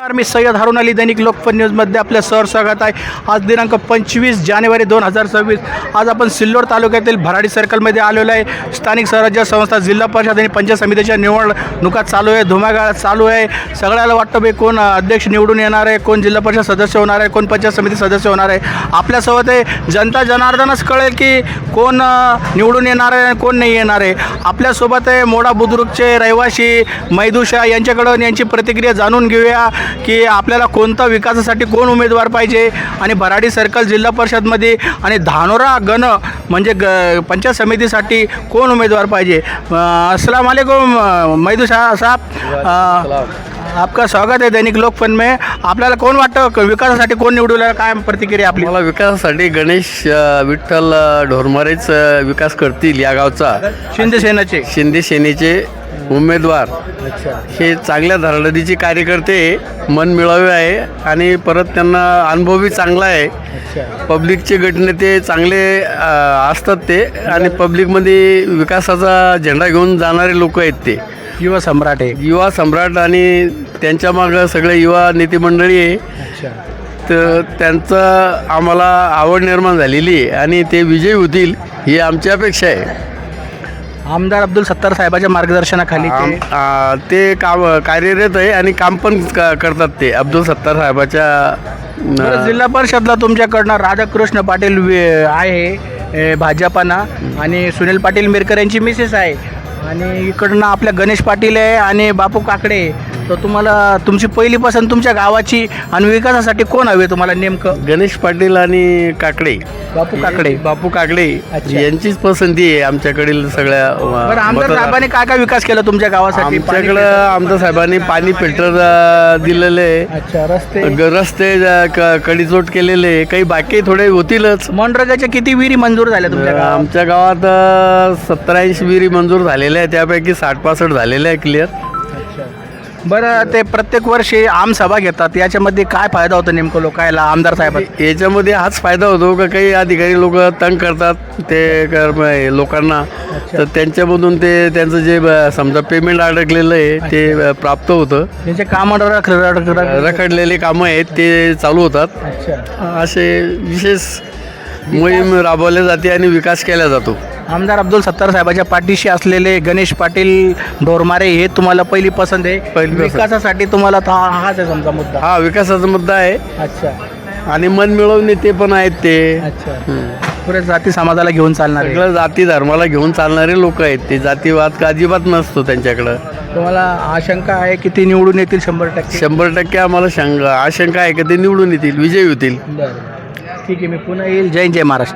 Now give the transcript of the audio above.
नमस्कार मी सय्यद हारून अली दैनिक लोकपत न्यूजमध्ये आपलं सर स्वागत आहे. आज दिनांक पंचवीस जानेवारी दोन हजार सव्वीस. आज आपण सिल्लोड तालुक्यातील भराडी सर्कलमध्ये आलेलो आहे. स्थानिक स्वराज्य संस्था जिल्हा परिषद आणि पंचायत समितीच्या निवडणुका चालू आहे. धुमागाळ चालू आहे. सगळ्याला वाटतं बे कोण अध्यक्ष निवडून येणार आहे कोण जिल्हा परिषद सदस्य होणार आहे कोण पंचायत समिती सदस्य होणार आहे. आपल्यासोबत आहे जनता जनार्दनच कळेल की कोण निवडून येणार आहे आणि कोण नाही येणार आहे. आपल्यासोबत आहे मोडा बुद्रुकचे रहिवासी मैदुषा यांच्याकडून यांची प्रतिक्रिया जाणून घेऊया. की आपल्याला कोणता विकासासाठी कोण उमेदवार पाहिजे? आणि भराडी सर्कल जिल्हा परिषदमध्ये आणि धानोरा गण म्हणजे ग पंचायत समितीसाठी कोण उमेदवार पाहिजे? अ, अस्सलाम वालेकुम अ, साहब. आपका स्वागत आहे दैनिक लोकपन में। आपल्याला कोण वाटतं? क- विकासासाठी कोण निवडून? काय प्रतिक्रिया आपली? मला विकासासाठी गणेश अ, विठ्ठल अ, ढोरमारेच अ, विकास करतील या गावचा. शिंदे सेनेचे. शिंदे सेनेचे उमेदवार. हे चांगल्या धरणीचे कार्यकर्ते मन मिळावे आहे आणि परत त्यांना अनुभवही चांगला आहे. पब्लिकचे गटनेते चांगले अ, असतात ते आणि पब्लिकमध्ये विकासाचा झेंडा घेऊन जाणारे लोक आहेत ते. युवा सम्राट आहे. युवा सम्राट आणि त्यांच्या मागं सगळे युवा नेते मंडळी आहे. अच्छा. तर त्यांचं आम्हाला आवड निर्माण झालेली आहे आणि ते विजयी होतील ही आमची अपेक्षा आहे. आमदार अब्दुल सत्तार साहेबाच्या मार्गदर्शनाखाली आम- ते आ, ते काम कार्यरत आहे आणि काम पण क- करतात ते अब्दुल सत्तार साहेबाच्या बरं, जिल्हा परिषदला तुमच्याकडनं राधाकृष्ण पाटील वे- आहे ए, भाजपाना आणि सुनील पाटील मिरकर यांची मिसेस आहे. आणि इकडनं आपल्या गणेश पाटील आहे आणि बापू काकडे तर तुम्हाला तुमची पहिली पसंत तुमच्या गावाची आणि विकासासाठी कोण हवे तुम्हाला नेमकं? गणेश पाटील आणि काकडे. बापू काकडे. बापू काकडे. अच्छा. यांचीच पसंती आहे आमच्याकडील सगळ्या अ, आमदार मतदार- साहेबांनी काय काय विकास केला तुमच्या गावासाठी? आमच्याकडं आमदार साहेबांनी पाणी फिल्टर अ, दिलेलं आहे. अच्छा रस्ते? ग- रस्ते अ, क- कडीचोट केलेले आहे. काही बाकी थोडे होतीलच. मनरेगाच्या किती विहिरी मंजूर झाल्या तुमच्या गावात? आमच्या गावात सत्तर ऐंशी विहिरी मंजूर झालेल्या आहे त्यापैकी साठ पासष्ट झालेल्या आहे क्लिअर बरं ते प्रत्येक वर्षी आमसभा घेतात. याच्यामध्ये काय फायदा होतो नेमकं लोकायला आमदार साहेब याच्यामध्ये हाच फायदा होतो का काही अधिकारी लोक तंग करतात ते लोकांना. तर त्यांच्यामधून ते त्यांचं जे ब- समजा पेमेंट अडकलेलं आहे ते अ, प्राप्त होतं. त्यांचे काम रखडलेले कामं आहेत ते चालू होतात. अच्छा. असे विशेष मोहीम राबवल्या जाते आणि विकास केला जातो. आमदार अब्दुल सत्तार साहेबाच्या पाठीशी असलेले गणेश पाटील ढोरमारे हे तुम्हाला पहिली पसंत आहे. पहिली पसंत. विकासासाठी तुम्हाला हा- हाच आहे समजा मुद्दा. हा विकासाचा मुद्दा आहे. अच्छा. आणि मन मिळवणे ते पण आहेत ते. अच्छा. हम्म. पुढे जाती समाजाला घेऊन चालणार. आहे सगळं जाती धर्माला घेऊन चालणारे लोक आहेत ते. जातीवाद का अजिबात नसतो त्यांच्याकडं. तुम्हाला आशंका आहे की ते निवडून येतील शंभर टक्के? शंभर टक्के आम्हाला शंका आशंका आहे का ते निवडून येतील विजयी होतील. बरं. ठीक आहे मी पुन्हा येईल. जय जय महाराष्ट्र.